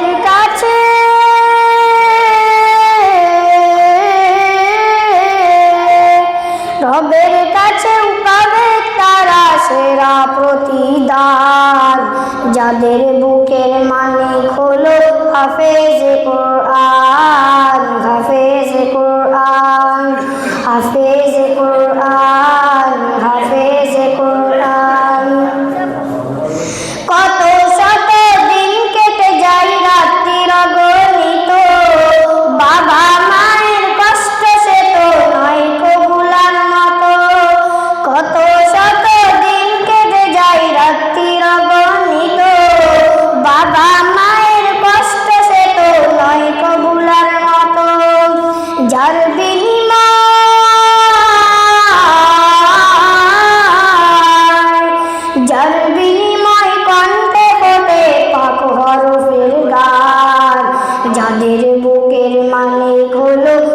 কাছে। তারা সেরা প্রতিদান। যাদের বুকের মানে হলো হাফেজ কোরআন হাফেজ তাদের বুকের মানে হলো